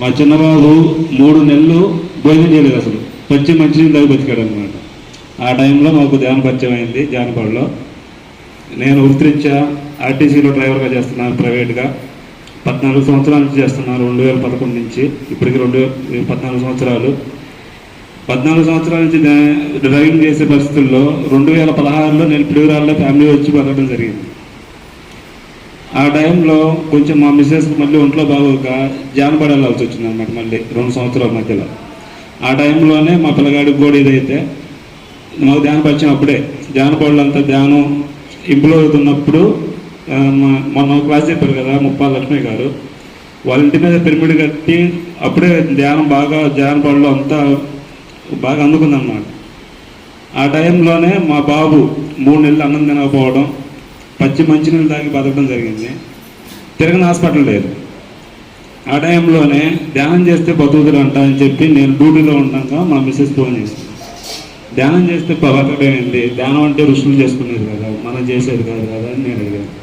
మా చిన్నబాబు మూడు నెలలు భోజనం చేయలేదు అసలు. పచ్చి మంచినీళ్ళు తాగి బతికాడు అనమాట ఆ టైంలో మాకు ధ్యాన పరిచయం అయింది జానపడలో నేను వృత్తిరీత్యా ఆర్టీసీలో డ్రైవర్గా చేస్తున్నాను ప్రైవేట్గా. పద్నాలుగు సంవత్సరాల నుంచి చేస్తున్నాను రెండు వేల పదకొండు నుంచి. ఇప్పటికి రెండు వేల పద్నాలుగు సంవత్సరాలు. పద్నాలుగు సంవత్సరాల నుంచి డ్రైవింగ్ చేసే పరిస్థితుల్లో రెండు వేల పదహారులో నేను పిడుగురాల్లో ఫ్యామిలీ వచ్చి బతకడం జరిగింది. ఆ టైంలో కొంచెం మా మిస్సెస్ మళ్ళీ ఒంట్లో బాగోక జానపడ వెళ్ళాల్సి వచ్చింది అనమాట మళ్ళీ రెండు సంవత్సరాల మధ్యలో. ఆ టైంలోనే మా పిల్లగాడికి కూడా ఇదైతే మాకు ధ్యాన పరిచయం అప్పుడే. జానపడలు అంతా ధ్యానం ఇంప్రూవ్ అవుతున్నప్పుడు మొన్న క్లాస్ చెప్పారు కదా ముప్పాల లక్ష్మి గారు. వాళ్ళ ఇంటి మీద పిరమిడ్ కట్టి అప్పుడే ధ్యానం బాగా జానపడలో అంతా బాగా అందుకుందన్నమాట. ఆ టైంలోనే మా బాబు మూడు నెలలు అన్నం తినకపోవడం పచ్చి మంచినీళ్ళు తాగి బతకడం జరిగింది. తిరగని హాస్పిటల్ లేదు. ఆ టైంలోనే ధ్యానం చేస్తే బతుకుతులు అంట అని చెప్పి నేను డ్యూటీలో ఉండగా మా మిస్సెస్ ఫోన్ చేసింది. ధ్యానం చేస్తే బతకడమేంటి ధ్యానం అంటే ఋషులు చేసుకునేది కదా మనం చేసేది కాదు కదా అని నేను అడిగాను.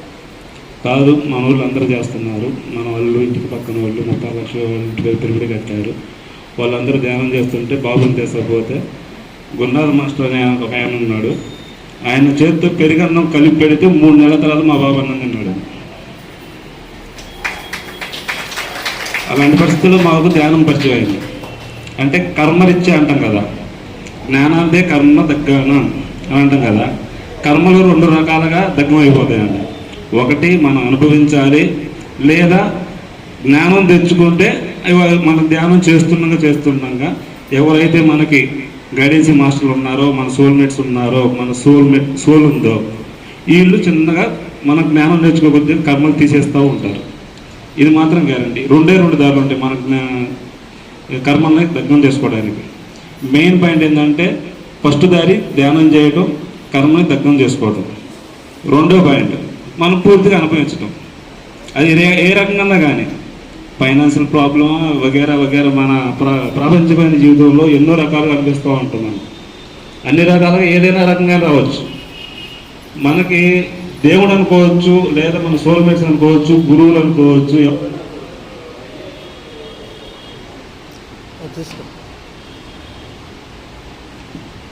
కాదు మన వాళ్ళు అందరూ చేస్తున్నారు. మన వాళ్ళు ఇంటికి పక్కన వాళ్ళు ముప్పై లక్షల వాళ్ళు పిరిమిడి కట్టారు. వాళ్ళందరూ ధ్యానం చేస్తుంటే బాబుని తీసుకపోతే గురునాథ్ మాస్టర్ అనే ఒక ఆయన ఉన్నాడు. ఆయన చేతితో పెరిగన్నం కలిపి పెడితే మూడు నెలల తర్వాత మా బాబు అన్నం తిన్నాడు. అలాంటి పరిస్థితుల్లో మాకు ధ్యానం పరిచయం అయింది. అంటే కర్మరిచ్చే అంటాం కదా. జ్ఞానాంతే కర్మ దగ్గన అని అంటాం కదా. కర్మలు రెండు రకాలుగా దగ్గమైపోతాయండి. ఒకటి మనం అనుభవించాలి లేదా జ్ఞానం తెచ్చుకుంటే మన మనం ధ్యానం చేస్తుండగా చేస్తుండగా ఎవరైతే మనకి గైడెన్సీ మాస్టర్లు ఉన్నారో మన సోల్మేట్స్ ఉన్నారో మన సోల్మేట్ సోల్ ఉందో వీళ్ళు చిన్నగా మన జ్ఞానం నేర్చుకోకపోతే కర్మలు తీసేస్తూ ఉంటారు. ఇది మాత్రం గ్యారంటీ రెండే రెండు దారులు ఉంటాయి మన కర్మల్ని దగ్నం చేసుకోవడానికి. మెయిన్ పాయింట్ ఏంటంటే ఫస్ట్ దారి ధ్యానం చేయడం కర్మని దగ్నం చేసుకోవడం రెండో పాయింట్ మనం పూర్తిగా అనుభవించడం అది ఏ- ఏ రకంగా కానీ. ఫైనాన్షియల్ ప్రాబ్లం వగేరా వగేరా మన ప్ర ప్రపంచమైన జీవితంలో ఎన్నో రకాలుగా అనిపిస్తూ ఉంటున్నాను అన్ని రకాలుగా ఏదైనా రకంగా రావచ్చు. మనకి దేవుడు అనుకోవచ్చు లేదా మన సోల్మేట్స్ అనుకోవచ్చు గురువులు అనుకోవచ్చు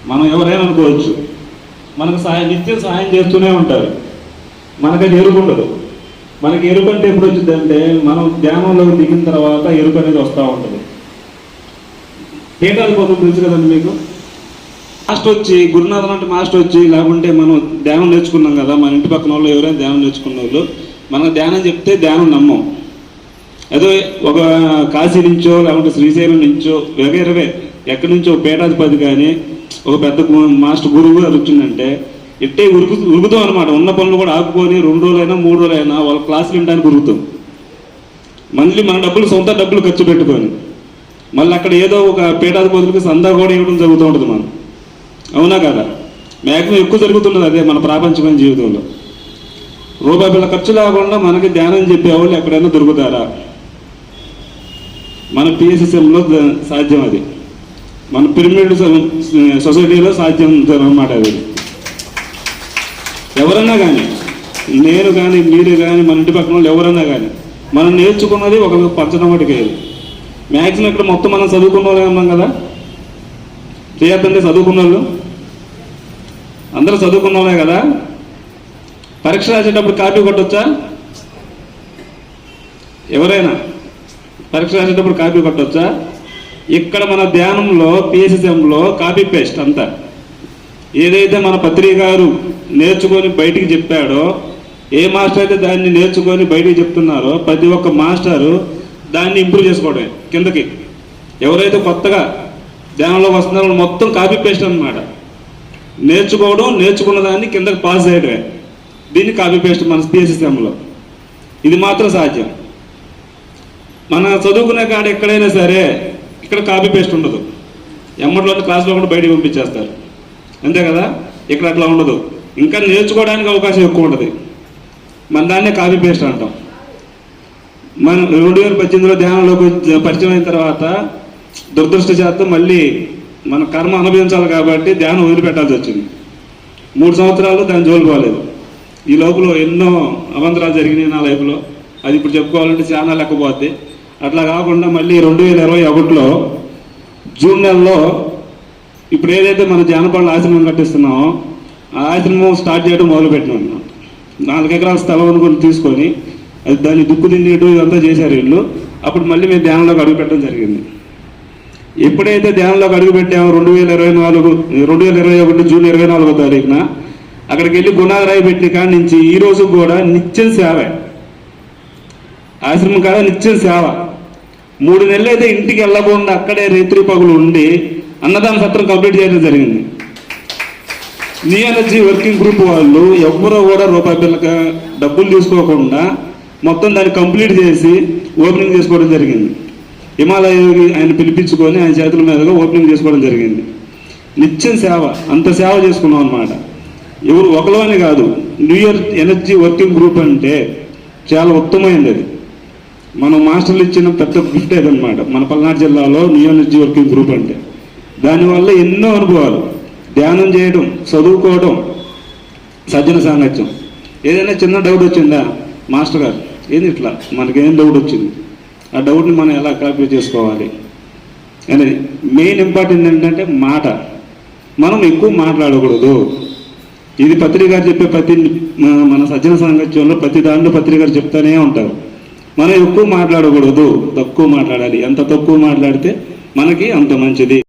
మనం ఎవరైనా అనుకోవచ్చు మనకు సహాయం నిత్యం సహాయం చేస్తూనే ఉంటారు. మనకి అది ఎరుపు ఉండదు. మనకి ఎరుపు అంటే ఎప్పుడు వచ్చింది అంటే మనం ధ్యానంలో దిగిన తర్వాత ఎరుపు అనేది వస్తూ ఉంటుంది. పీఠాలు కోసం తెలుసు కదండి మీకు? మాస్టర్ వచ్చి గురునాథన్ అంటే మాస్టర్ వచ్చి లేకుంటే మనం ధ్యానం నేర్చుకున్నాం కదా మన ఇంటి పక్కన వాళ్ళు ఎవరైనా ధ్యానం నేర్చుకున్న వాళ్ళు మనకు ధ్యానం చెప్తే ధ్యానం నమ్మం. అదే ఒక కాశీ నుంచో లేకుంటే శ్రీశైలం నుంచో వగేరవే ఎక్కడి నుంచో పేటాధిపతి కానీ ఒక పెద్ద మాస్టర్ గురువు గారు వచ్చిందంటే ఇట్టే ఉరుకు ఉరుకుతాం అనమాట ఉన్న పనులు కూడా ఆపుకొని రెండు రోజులైనా మూడు రోజులైనా వాళ్ళ క్లాసులు వినడానికి ఉరుగుతాం మళ్ళీ మన డబ్బులు సొంత డబ్బులు ఖర్చు పెట్టుకొని. మళ్ళీ అక్కడ ఏదో ఒక పీఠాధిపతులకి సందా కూడా ఇవ్వడం జరుగుతూ ఉంటుంది మనం అవునా కదా? మ్యాక్సిమం ఎక్కువ జరుగుతున్నది అదే మన ప్రాపంచమైన జీవితంలో. రూపాయి పిల్ల ఖర్చు లేకుండా మనకి ధ్యానం చెప్పేవాళ్ళు ఎక్కడైనా దొరుకుతారా? మన పిఎస్ఎస్ఎంలో సాధ్యం అది. మన పిరమిడ్ సొసైటీలో సాధ్యం అనమాట అది. ఎవరన్నా కానీ నేను కానీ మీరు కానీ మన ఇంటి పక్కన వాళ్ళు ఎవరన్నా కానీ మనం నేర్చుకున్నది ఒక పంచడం ఒకటి మ్యాక్సిమం ఇక్కడ మొత్తం మనం చదువుకున్న వాళ్ళే ఉన్నాం కదా? చేయొద్దండి చదువుకున్న వాళ్ళు? అందరూ చదువుకున్న వాళ్ళే కదా? పరీక్ష రాసేటప్పుడు కాపీ కొట్టొచ్చా? ఎవరైనా? పరీక్ష రాసేటప్పుడు కాపీ కొట్టొచ్చా? ఇక్కడ మన ధ్యానంలో పిఎస్ఎంలో కాపీ పేస్ట్ అంతా. ఏదైతే మన పత్రిక గారు నేర్చుకొని బయటికి చెప్పాడో ఏ మాస్టర్ అయితే దాన్ని నేర్చుకొని బయటికి చెప్తున్నారో ప్రతి ఒక్క మాస్టరు దాన్ని ఇంప్రూవ్ చేసుకోవడమే కిందకి. ఎవరైతే కొత్తగా ధ్యానంలోకి వస్తున్నారో మొత్తం కాపీ పేస్ట్ అన్నమాట. నేర్చుకోవడం నేర్చుకున్న దాన్ని కిందకి పాస్ చేయడమే. దీన్ని కాపీ పేస్ట్ మన పిఎస్ఎస్ఎంలో ఇది మాత్రం సాధ్యం. మన చదువుకునే కాడ ఎక్కడైనా సరే ఇక్కడ కాపీ పేస్ట్ ఉండదు. ఎమ్మటిలోని క్లాస్లో కూడా బయటికి పంపించేస్తారు. అంతే కదా? ఇక్కడ అట్లా ఉండదు. ఇంకా నేర్చుకోవడానికి అవకాశం ఎక్కువ ఉంటుంది. మన దాన్నే కాపీ పేస్ట్ అంటాం. మనం రెండు వేల పద్దెనిమిదిలో ధ్యానంలోకి పరిచయం అయిన తర్వాత దురదృష్టశాతం మళ్ళీ మన కర్మ అనుభవించాలి కాబట్టి ధ్యానం వదిలిపెట్టాల్సి వచ్చింది. మూడు సంవత్సరాలు దాని జోలు పోలేదు. ఈ లోపల ఎన్నో అవంతరాలు జరిగినాయి నా లైఫ్లో. అది ఇప్పుడు చెప్పుకోవాలంటే చాలా లెక్కపోద్ది అట్లా కాకుండా మళ్ళీ రెండు వేల ఇరవై ఒకటిలో జూన్ నెలలో ఇప్పుడు ఏదైతే మన జానపద ఆశ్రమం కట్టిస్తున్నామో ఆ ఆశ్రమం స్టార్ట్ చేయడం మొదలుపెట్టినాం అన్నమాట. నాలుగు ఎకరాల స్థలం అనుకుని తీసుకొని అది దాన్ని దుక్కు తినేటు ఇదంతా చేశారు వీళ్ళు. అప్పుడు మళ్ళీ మేము ధ్యానంలోకి అడుగు పెట్టడం జరిగింది. ఎప్పుడైతే ధ్యానంలోకి అడుగు పెట్టామో రెండు వేల ఇరవై నాలుగు రెండు వేల ఇరవై ఒకటి జూన్ ఇరవై నాలుగో తారీఖున అక్కడికి వెళ్ళి గుణాగరాయి పెట్టిన కాడి నుంచి ఈ రోజు కూడా నిత్యం సేవే. ఆశ్రమం కాదా నిత్యం సేవ. మూడు నెలలు అయితే ఇంటికి వెళ్ళకుండా అక్కడే రేత్రి పగులు ఉండి అన్నదాన సత్రం కంప్లీట్ చేయడం జరిగింది. నియాలజీ ఎనర్జీ వర్కింగ్ గ్రూప్ వాళ్ళు ఎవ్వరూ కూడా రూపాయి పిల్లక డబ్బులు తీసుకోకుండా మొత్తం దాన్ని కంప్లీట్ చేసి ఓపెనింగ్ చేసుకోవడం జరిగింది. హిమాలయ ఆయన పిలిపించుకొని ఆయన చేతుల మీదుగా ఓపెనింగ్ చేసుకోవడం జరిగింది. నిత్యం సేవ అంత సేవ చేసుకున్నాం అనమాట ఎవరు ఒకలోనే కాదు new year energy working group అంటే చాలా ఉత్తమమైంది అది. మనం మాస్టర్లు ఇచ్చిన పెద్ద గిఫ్ట్ అదనమాట మన పల్నాడు జిల్లాలో న్యూ ఎనర్జీ వర్కింగ్ గ్రూప్ అంటే. దానివల్ల ఎన్నో అనుభవాలు. ధ్యానం చేయడం చదువుకోవడం సజ్జన సాంగత్యం. ఏదైనా చిన్న డౌట్ వచ్చిందా? మాస్టర్ గారు ఏంది ఇట్లా? మనకేం డౌట్ వచ్చింది? ఆ డౌట్ని మనం ఎలా కాపీ చేసుకోవాలి? అనేది మెయిన్ ఇంపార్టెంట్ ఏంటంటే మాట. మనం ఎక్కువ మాట్లాడకూడదు. ఇది పత్రిక గారు చెప్పే ప్రతి మన- మన సజ్జన సాంగత్యంలో ప్రతి దాంట్లో పత్రిక గారు చెప్తానే ఉంటారు. మనం ఎక్కువ మాట్లాడకూడదు. తక్కువ మాట్లాడాలి. ఎంత తక్కువ మాట్లాడితే మనకి అంత మంచిది.